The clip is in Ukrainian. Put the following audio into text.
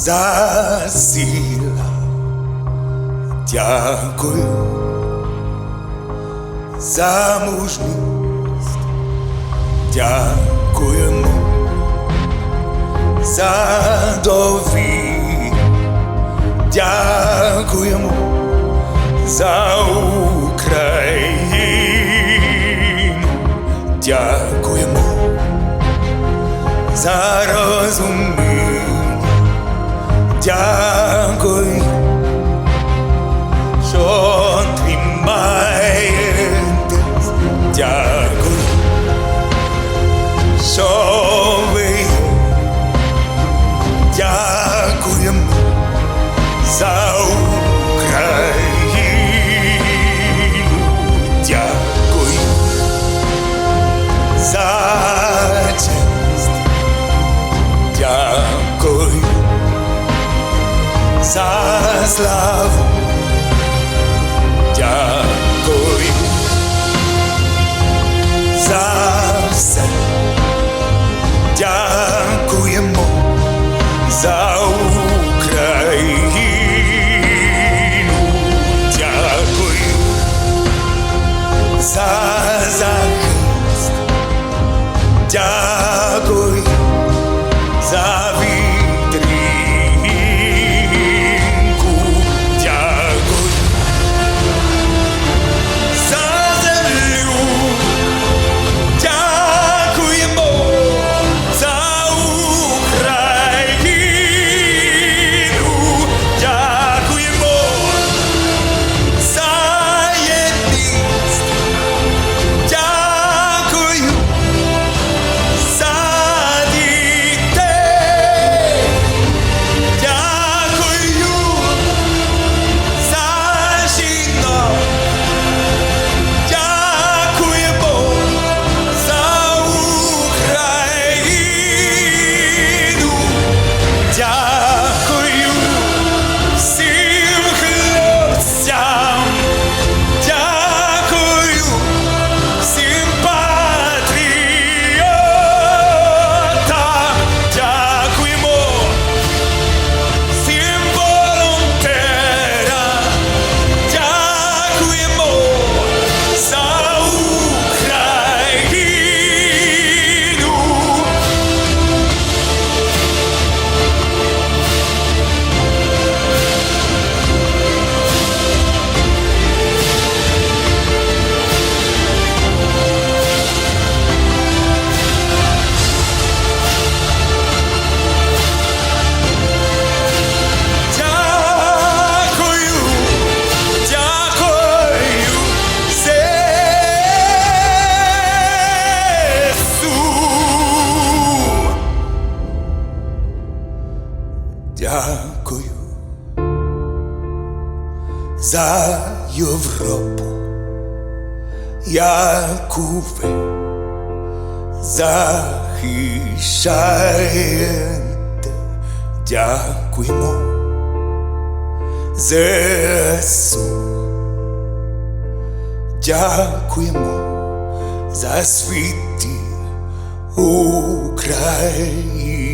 за сила. Дякую за мужність. Дякуємо за довіру. Дякуємо за Україну. Дякуємо за розуміння. Дякую, славу. Дякую за все. Дякуємо за Україну. Дякую за захист. Дякую Дякую за Європу, яку ви захищаєте. Дякуємо. ЗСУ. Дякуємо за світі Україні.